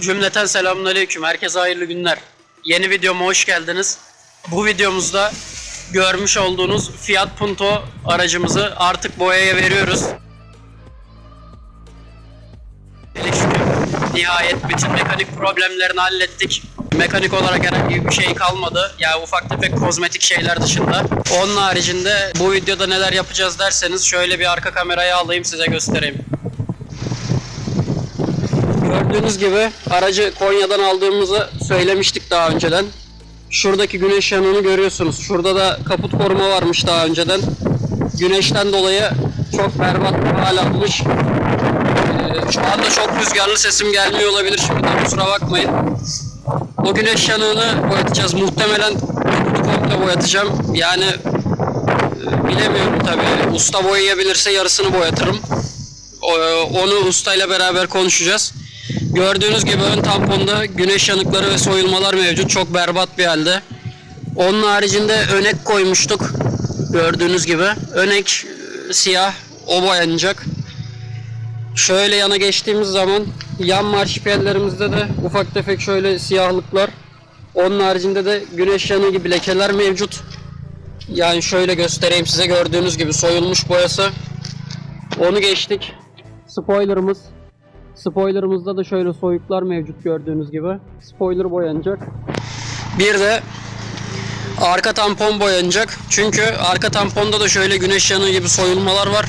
Cümleten selamünaleyküm. Herkese hayırlı günler. Yeni videoma hoş geldiniz. Bu videomuzda görmüş olduğunuz Fiat Punto aracımızı artık boyaya veriyoruz. Nihayet bütün mekanik problemlerini hallettik. Mekanik olarak herhangi bir şey kalmadı. Ya ufak tefek kozmetik şeyler dışında. Onun haricinde bu videoda neler yapacağız derseniz şöyle bir arka kamerayı alayım size göstereyim. Gördüğünüz gibi aracı Konya'dan aldığımızı söylemiştik daha önceden. Şuradaki güneş yanığını görüyorsunuz. Şurada da kaput koruma varmış daha önceden. Güneşten dolayı çok berbat bir hal almış. Ee, şu anda çok rüzgarlı sesim gelmiyor olabilir şimdi kusura bakmayın. O güneş yanığını boyatacağız. Muhtemelen kaputu komple boyatacağım. Yani e, bilemiyorum tabii. Usta boyayabilirse yarısını boyatırım. Onu ustayla beraber konuşacağız. Gördüğünüz gibi ön tamponda güneş yanıkları ve soyulmalar mevcut. Çok berbat bir halde. Onun haricinde önek koymuştuk. Gördüğünüz gibi. Önek e, siyah. O boyanacak. Şöyle yana geçtiğimiz zaman yan marşpiyerlerimizde de ufak tefek şöyle siyahlıklar. Onun haricinde de güneş yanığı gibi lekeler mevcut. Yani şöyle göstereyim size gördüğünüz gibi soyulmuş boyası. Onu geçtik. Spoilerımız. Spoilerımızda da şöyle soyuklar mevcut gördüğünüz gibi. Spoiler boyanacak. Bir de arka tampon boyanacak. Çünkü arka tamponda da şöyle güneş yanığı gibi soyulmalar var.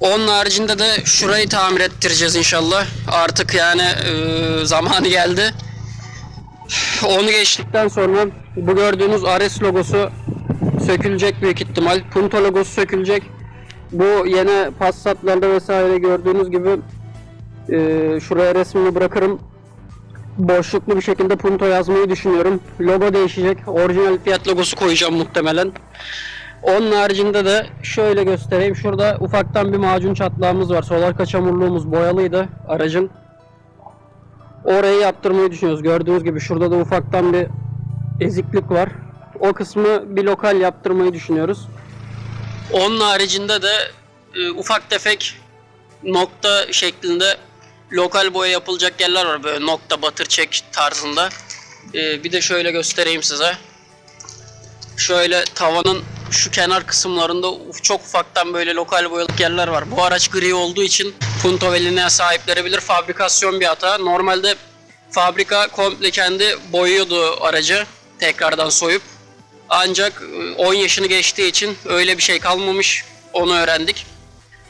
Onun haricinde de şurayı tamir ettireceğiz inşallah. Artık yani e, zamanı geldi. Onu geçtikten sonra bu gördüğünüz Ares logosu sökülecek büyük ihtimal. Punto logosu sökülecek. Bu yeni Passat'larda vesaire gördüğünüz gibi e, şuraya resmini bırakırım. Boşluklu bir şekilde Punto yazmayı düşünüyorum. Logo değişecek. Orijinal Fiat logosu koyacağım muhtemelen. Onun haricinde de şöyle göstereyim. Şurada ufaktan bir macun çatlağımız var. Sol arka çamurluğumuz boyalıydı aracın. Orayı yaptırmayı düşünüyoruz. Gördüğünüz gibi şurada da ufaktan bir eziklik var. O kısmı bir lokal yaptırmayı düşünüyoruz. Onun haricinde de e, ufak tefek nokta şeklinde lokal boya yapılacak yerler var. Böyle nokta batır çek tarzında. E, bir de şöyle göstereyim size. Şöyle tavanın şu kenar kısımlarında çok ufaktan böyle lokal boyalık yerler var. Bu araç gri olduğu için Punto ve linea sahipleri bilir fabrikasyon bir hata. Normalde fabrika komple kendi boyuyordu aracı tekrardan soyup. Ancak e, 10 yaşını geçtiği için öyle bir şey kalmamış. Onu öğrendik.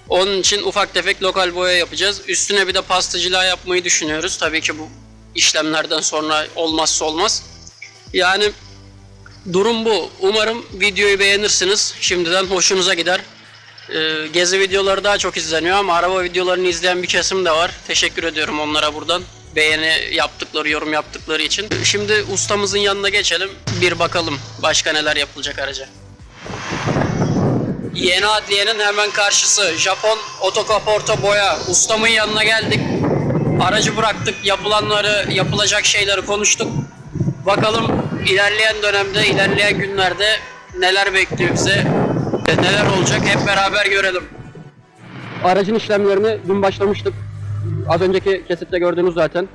Onun için ufak tefek lokal boya yapacağız. Üstüne bir de pastacılığa yapmayı düşünüyoruz. Tabii ki bu işlemlerden sonra olmazsa olmaz. Yani durum bu. Umarım videoyu beğenirsiniz. Şimdiden hoşunuza gider. Ee, gezi videoları daha çok izleniyor ama araba videolarını izleyen bir kesim de var. Teşekkür ediyorum onlara buradan. Beğeni yaptıkları, yorum yaptıkları için. Şimdi ustamızın yanına geçelim. Bir bakalım başka neler yapılacak araca. Yeni adliyenin hemen karşısı. Japon otokaporta boya. Ustamın yanına geldik. Aracı bıraktık. Yapılanları, yapılacak şeyleri konuştuk. Bakalım ilerleyen dönemde, ilerleyen günlerde neler bekliyor bize, neler olacak hep beraber görelim. Aracın işlemlerini dün başlamıştık. Az önceki kesitte gördüğünüz zaten.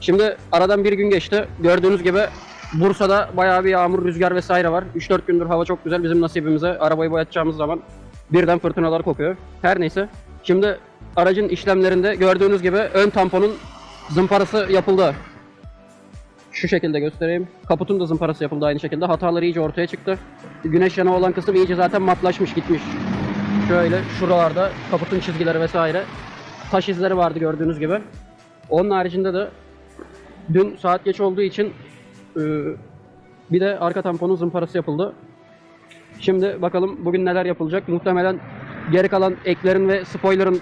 Şimdi aradan bir gün geçti. Gördüğünüz gibi Bursa'da bayağı bir yağmur, rüzgar vesaire var. 3-4 gündür hava çok güzel bizim nasibimize. Arabayı boyatacağımız zaman birden fırtınalar kopuyor. Her neyse. Şimdi aracın işlemlerinde gördüğünüz gibi ön tamponun zımparası yapıldı. Şu şekilde göstereyim. Kaputun da zımparası yapıldı aynı şekilde. Hataları iyice ortaya çıktı. Güneş yanığı olan kısım iyice zaten matlaşmış gitmiş. Şöyle şuralarda kaputun çizgileri vesaire. Taş izleri vardı gördüğünüz gibi. Onun haricinde de dün saat geç olduğu için e, bir de arka tamponun zımparası yapıldı. Şimdi bakalım bugün neler yapılacak. Muhtemelen geri kalan eklerin ve spoiler'ın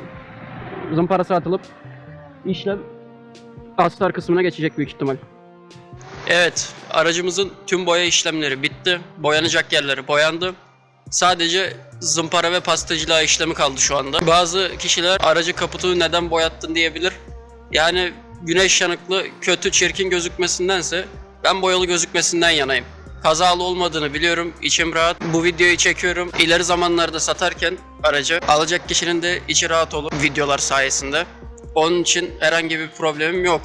zımparası atılıp işlem astar kısmına geçecek büyük ihtimal. Evet, aracımızın tüm boya işlemleri bitti. Boyanacak yerleri boyandı. Sadece zımpara ve pastacılığa işlemi kaldı şu anda. Bazı kişiler aracı kaputu neden boyattın diyebilir. Yani güneş yanıklı, kötü, çirkin gözükmesindense ben boyalı gözükmesinden yanayım. Kazalı olmadığını biliyorum, içim rahat. Bu videoyu çekiyorum. İleri zamanlarda satarken aracı alacak kişinin de içi rahat olur videolar sayesinde. Onun için herhangi bir problemim yok.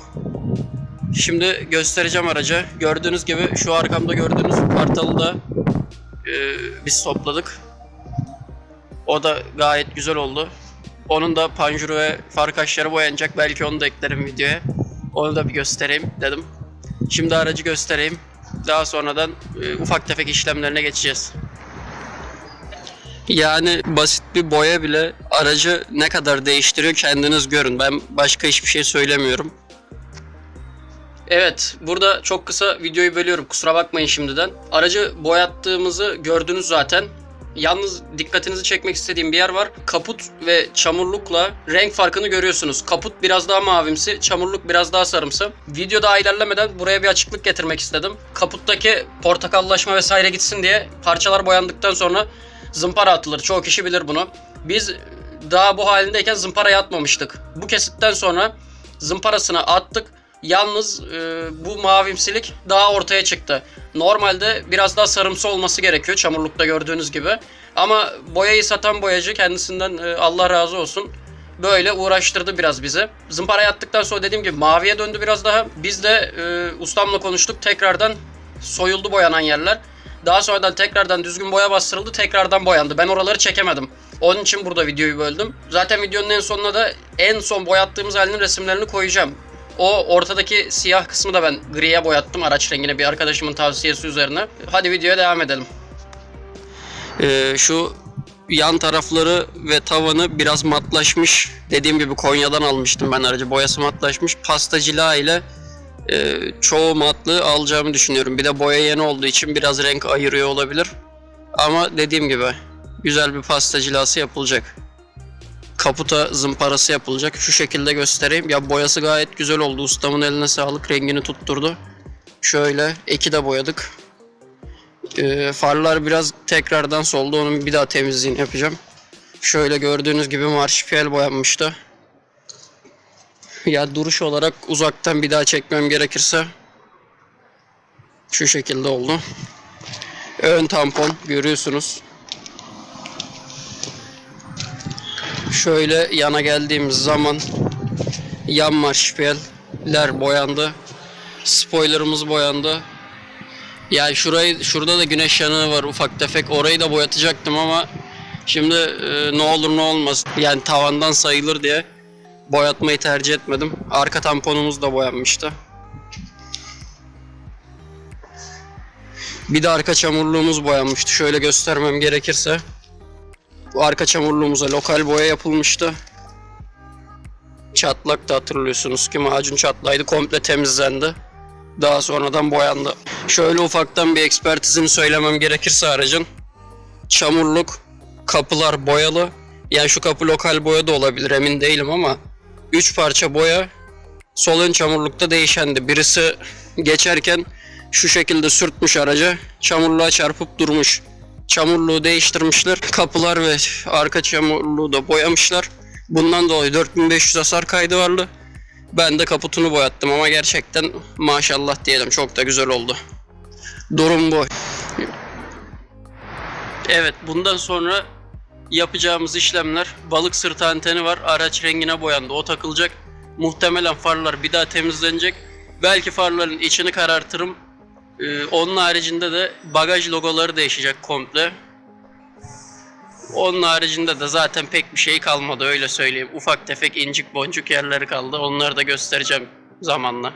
Şimdi göstereceğim aracı. Gördüğünüz gibi şu arkamda gördüğünüz kartalı da e, biz topladık. O da gayet güzel oldu. Onun da panjuru ve far kaşları boyanacak. Belki onu da eklerim videoya. Onu da bir göstereyim dedim. Şimdi aracı göstereyim. Daha sonradan e, ufak tefek işlemlerine geçeceğiz. Yani basit bir boya bile aracı ne kadar değiştiriyor kendiniz görün. Ben başka hiçbir şey söylemiyorum. Evet, burada çok kısa videoyu bölüyorum. Kusura bakmayın şimdiden. Aracı boyattığımızı gördünüz zaten. Yalnız dikkatinizi çekmek istediğim bir yer var. Kaput ve çamurlukla renk farkını görüyorsunuz. Kaput biraz daha mavimsi, çamurluk biraz daha sarımsı. Video daha ilerlemeden buraya bir açıklık getirmek istedim. Kaputtaki portakallaşma vesaire gitsin diye parçalar boyandıktan sonra zımpara atılır. Çoğu kişi bilir bunu. Biz daha bu halindeyken zımparaya atmamıştık. Bu kesitten sonra zımparasını attık. Yalnız e, bu mavimsilik daha ortaya çıktı. Normalde biraz daha sarımsı olması gerekiyor çamurlukta gördüğünüz gibi. Ama boyayı satan boyacı kendisinden e, Allah razı olsun böyle uğraştırdı biraz bizi. Zımparaya attıktan sonra dediğim gibi maviye döndü biraz daha. Biz de e, ustamla konuştuk. Tekrardan soyuldu boyanan yerler. Daha sonradan tekrardan düzgün boya bastırıldı. Tekrardan boyandı. Ben oraları çekemedim. Onun için burada videoyu böldüm. Zaten videonun en sonuna da en son boyattığımız halinin resimlerini koyacağım. O ortadaki siyah kısmı da ben griye boyattım araç rengine bir arkadaşımın tavsiyesi üzerine. Hadi videoya devam edelim. Ee, şu yan tarafları ve tavanı biraz matlaşmış. Dediğim gibi Konya'dan almıştım ben aracı. Boyası matlaşmış. Pasta cila ile e, çoğu matlığı alacağımı düşünüyorum. Bir de boya yeni olduğu için biraz renk ayırıyor olabilir. Ama dediğim gibi güzel bir pasta cilası yapılacak kaputa zımparası yapılacak. Şu şekilde göstereyim. Ya boyası gayet güzel oldu. Ustamın eline sağlık. Rengini tutturdu. Şöyle eki de boyadık. Ee, farlar biraz tekrardan soldu. Onun bir daha temizliğini yapacağım. Şöyle gördüğünüz gibi marşpiyel boyanmıştı. Ya duruş olarak uzaktan bir daha çekmem gerekirse şu şekilde oldu. Ön tampon görüyorsunuz. Şöyle yana geldiğimiz zaman yan marşpiyeller boyandı. Spoilerımız boyandı. Yani şurayı şurada da güneş yanığı var ufak tefek. Orayı da boyatacaktım ama şimdi e, ne olur ne olmaz. Yani tavandan sayılır diye boyatmayı tercih etmedim. Arka tamponumuz da boyanmıştı. Bir de arka çamurluğumuz boyanmıştı. Şöyle göstermem gerekirse. Bu arka çamurluğumuza lokal boya yapılmıştı. Çatlak da hatırlıyorsunuz ki macun çatlaydı komple temizlendi. Daha sonradan boyandı. Şöyle ufaktan bir ekspertizini söylemem gerekirse aracın. Çamurluk, kapılar boyalı. Yani şu kapı lokal boya da olabilir emin değilim ama 3 parça boya sol ön çamurlukta değişendi. Birisi geçerken şu şekilde sürtmüş aracı çamurluğa çarpıp durmuş çamurluğu değiştirmişler. Kapılar ve arka çamurluğu da boyamışlar. Bundan dolayı 4500 hasar kaydı vardı. Ben de kaputunu boyattım ama gerçekten maşallah diyelim çok da güzel oldu. Durum bu. Evet bundan sonra yapacağımız işlemler balık sırtı anteni var. Araç rengine boyandı. O takılacak. Muhtemelen farlar bir daha temizlenecek. Belki farların içini karartırım. Ee, onun haricinde de bagaj logoları değişecek komple. Onun haricinde de zaten pek bir şey kalmadı öyle söyleyeyim. Ufak tefek incik boncuk yerleri kaldı. Onları da göstereceğim zamanla.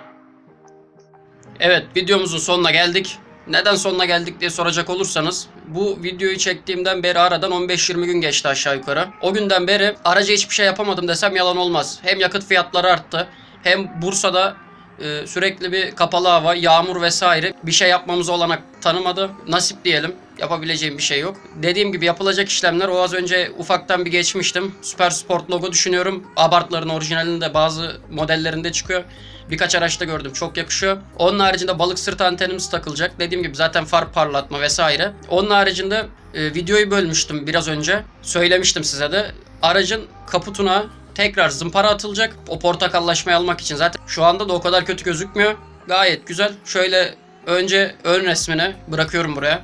Evet videomuzun sonuna geldik. Neden sonuna geldik diye soracak olursanız bu videoyu çektiğimden beri aradan 15-20 gün geçti aşağı yukarı. O günden beri araca hiçbir şey yapamadım desem yalan olmaz. Hem yakıt fiyatları arttı hem Bursa'da e, sürekli bir kapalı hava, yağmur vesaire bir şey yapmamıza olanak tanımadı. Nasip diyelim. Yapabileceğim bir şey yok. Dediğim gibi yapılacak işlemler o az önce ufaktan bir geçmiştim. Süper Sport logo düşünüyorum. Abartların orijinalinde bazı modellerinde çıkıyor. Birkaç araçta gördüm. Çok yakışıyor. Onun haricinde balık sırt antenimiz takılacak. Dediğim gibi zaten far parlatma vesaire. Onun haricinde e, videoyu bölmüştüm biraz önce. Söylemiştim size de. Aracın kaputuna tekrar zımpara atılacak. O portakallaşmayı almak için zaten şu anda da o kadar kötü gözükmüyor. Gayet güzel. Şöyle önce ön resmini bırakıyorum buraya.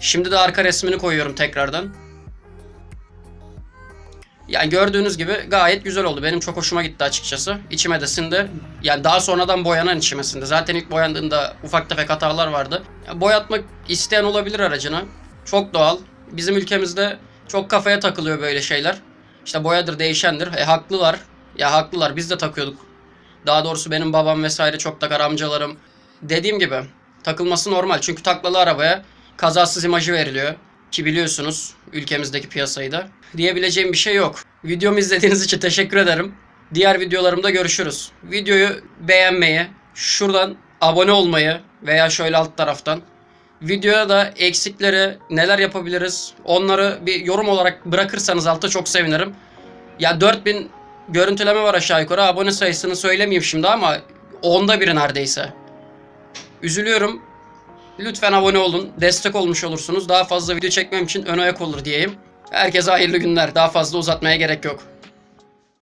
Şimdi de arka resmini koyuyorum tekrardan. Yani gördüğünüz gibi gayet güzel oldu. Benim çok hoşuma gitti açıkçası. İçime de sindi. Yani daha sonradan boyanan içime sindi. Zaten ilk boyandığında ufak tefek hatalar vardı. Ya boyatmak isteyen olabilir aracını. Çok doğal. Bizim ülkemizde çok kafaya takılıyor böyle şeyler. İşte boyadır, değişendir. E haklılar. Ya haklılar. Biz de takıyorduk. Daha doğrusu benim babam vesaire çok takar amcalarım. Dediğim gibi takılması normal. Çünkü taklalı arabaya kazasız imajı veriliyor. Ki biliyorsunuz ülkemizdeki piyasayı da. Diyebileceğim bir şey yok. Videomu izlediğiniz için teşekkür ederim. Diğer videolarımda görüşürüz. Videoyu beğenmeyi, şuradan abone olmayı veya şöyle alt taraftan videoya da eksikleri neler yapabiliriz onları bir yorum olarak bırakırsanız alta çok sevinirim. Ya 4000 görüntüleme var aşağı yukarı. Abone sayısını söylemeyeyim şimdi ama onda biri neredeyse. Üzülüyorum. Lütfen abone olun. Destek olmuş olursunuz. Daha fazla video çekmem için ön ayak olur diyeyim. Herkese hayırlı günler. Daha fazla uzatmaya gerek yok.